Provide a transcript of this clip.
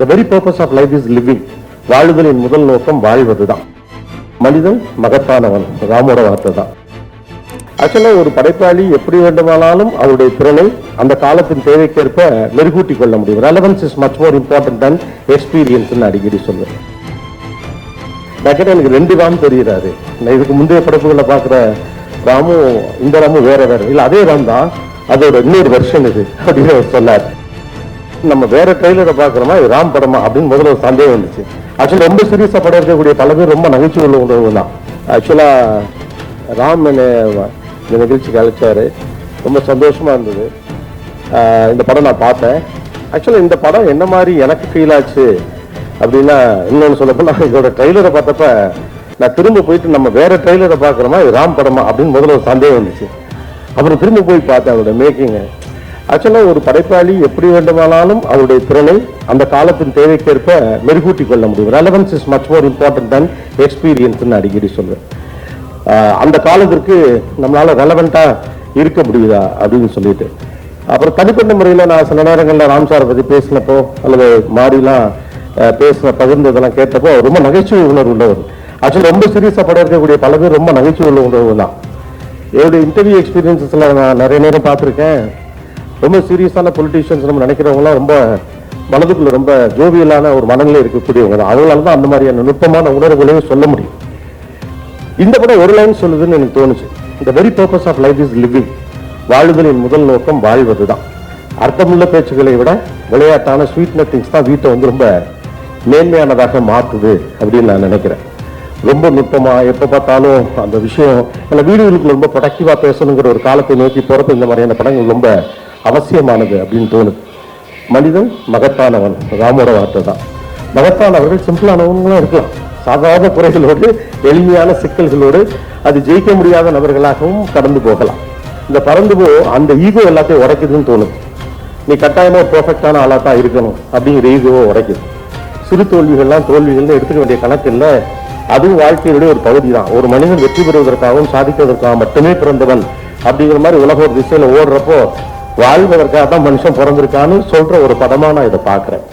The very purpose of life is living வாழுதலின் முதல் நோக்கம் வாழ்வதுதான். மனிதன் மகத்தானவன் ராமோட வார்த்தை தான் ஆக்சுவலாக ஒரு படைப்பாளி எப்படி வேண்டுமானாலும் அவருடைய திறனை அந்த காலத்தின் தேவைக்கேற்ப மெருகூட்டி கொள்ள முடியும். Relevance is much more important than experience அடிக்கடி சொல்லுவேன். டக்கெட் எனக்கு ரெண்டு ராம் தெரிகிறாரு நான் இதுக்கு முந்தைய படைப்புகளை பார்க்குற ராமும் இந்த ராமும் வேற வேற. இல்லை அதே ராம் தான். அதோட இன்னொரு வெர்ஷன் இது. அப்படின்னு அவர் சொன்னார். நம்ம வேற ட்ரெய்லரை பார்க்குறோமா? இது ராம் படமா அப்படின்னு முதல்ல ஒரு சந்தேகம் வந்துச்சு. ஆக்சுவலி ரொம்ப சீரியஸாக படம் இருக்கக்கூடிய பல பேர் ரொம்ப நகைச்சுவை உள்ளவங்க தான். ஆக்சுவலாக ராம் என்னை இந்த நிகழ்ச்சிக்கு அழைச்சாரு ரொம்ப சந்தோஷமாக இருந்தது. இந்த படம் நான் பார்த்தேன். ஆக்சுவலாக இந்த படம் என்ன மாதிரி எனக்கு ஃபீல் ஆச்சு அப்படின்னா இன்னொன்று சொல்லப்போ நான் இதோட ட்ரெய்லரை பார்த்தப்ப நான் திரும்ப போயிட்டு நம்ம வேற ட்ரெய்லரை பார்க்குறோமா? இது ராம் படமா அப்படின்னு முதல்ல ஒரு சந்தேகம் வந்துச்சு. அப்புறம் திரும்ப போய் பார்த்தேன் அதோட மேக்கிங்கை ஆக்சுவலாக ஒரு படைப்பாளி எப்படி வேண்டுமானாலும் அவருடைய திறனை அந்த காலத்தின் தேவைக்கேற்ப மெருகூட்டி கொள்ள முடியும். Relevance is much more important than எக்ஸ்பீரியன்ஸ்னு அடிக்கடி சொல்லுவேன் அந்த காலத்திற்கு நம்மளால் ரெலவெண்ட்டாக இருக்க முடியுதா அப்படின்னு சொல்லிட்டு. அப்புறம் தனிப்பட்ட முறையில் நான் சில நேரங்களில் ராம்சாரை பற்றி பேசினப்போ அல்லது மாறிலாம் பேசின பகிர்ந்ததெல்லாம் கேட்டப்போ ரொம்ப நகைச்சுவை உணர்வு உள்ளவர். ஆக்சுவலி ரொம்ப சீரியஸாக படம் இருக்கக்கூடிய பல பேர் ரொம்ப நகைச்சுவை உள்ள உணர்வு தான் என்னுடைய இன்டர்வியூ எக்ஸ்பீரியன்ஸஸில் நான் நிறைய நேரம் பார்த்துருக்கேன். ரொம்ப சீரியஸான பொலிட்டீஷியன்ஸ் நம்ம நினைக்கிறவங்களாம் ரொம்ப மனதுக்குள்ள ரொம்ப ஜோவியலான ஒரு மனநிலை இருக்கக்கூடியவங்க தான். அவங்களால தான் அந்த மாதிரியான நுட்பமான உணர்வுகளையும் சொல்ல முடியும். இந்த படம் ஒரு லைன் சொல்லுதுன்னு எனக்கு தோணுச்சு. இந்த very purpose of life is living வாழுதலின் முதல் நோக்கம் வாழ்வது தான். அர்த்தமுள்ள பேச்சுகளை விட விளையாட்டான ஸ்வீட் நத்திங்ஸ் தான் வீட்டை வந்து ரொம்ப மேன்மையானதாக மாற்றுது அப்படின்னு நான் நினைக்கிறேன். ரொம்ப நுட்பமா எப்போ பார்த்தாலும் அந்த விஷயம் இல்லை வீடுகளுக்கு ரொம்ப ப்ரொடக்டிவா பேசணுங்கிற ஒரு காலத்தை நோக்கி போகிறப்ப இந்த மாதிரியான படங்கள் ரொம்ப அவசியமானது அப்படின்னு தோணுது. மனிதன் மகத்தானவன் ராமோட வார்த்தை தான். மகத்தானவர்கள் சிம்பிளானவங்களும் இருக்கலாம். சாதாரண குறைகளோடு எளிமையான சிக்கல்களோடு அது ஜெயிக்க முடியாத நபர்களாகவும் கடந்து போகலாம். இந்த பறந்து போ அந்த ஈகோ எல்லாத்தையும் உடைக்குதுன்னு தோணுது. நீ கட்டாயமா பர்ஃபெக்டான ஆளாக தான் இருக்கணும் அப்படிங்கிற ஈகோவை உடைக்குது. சிறு தோல்விகள்லாம் தோல்விகள்னு எடுத்துக்க வேண்டிய கணக்கு இல்லை. அதுவும் வாழ்க்கையினுடைய ஒரு பகுதி தான் ஒரு மனிதன் வெற்றி பெறுவதற்காகவும் சாதிப்பதற்காக மட்டுமே பிறந்தவன் அப்படிங்கிற மாதிரி உலக ஒரு திசையில ஓடுறப்போ வாழ்வதற்காக தான் மனுஷன் பிறந்திருக்கான்னு சொல்ற ஒரு படமா நான் இதை பார்க்கிறேன்.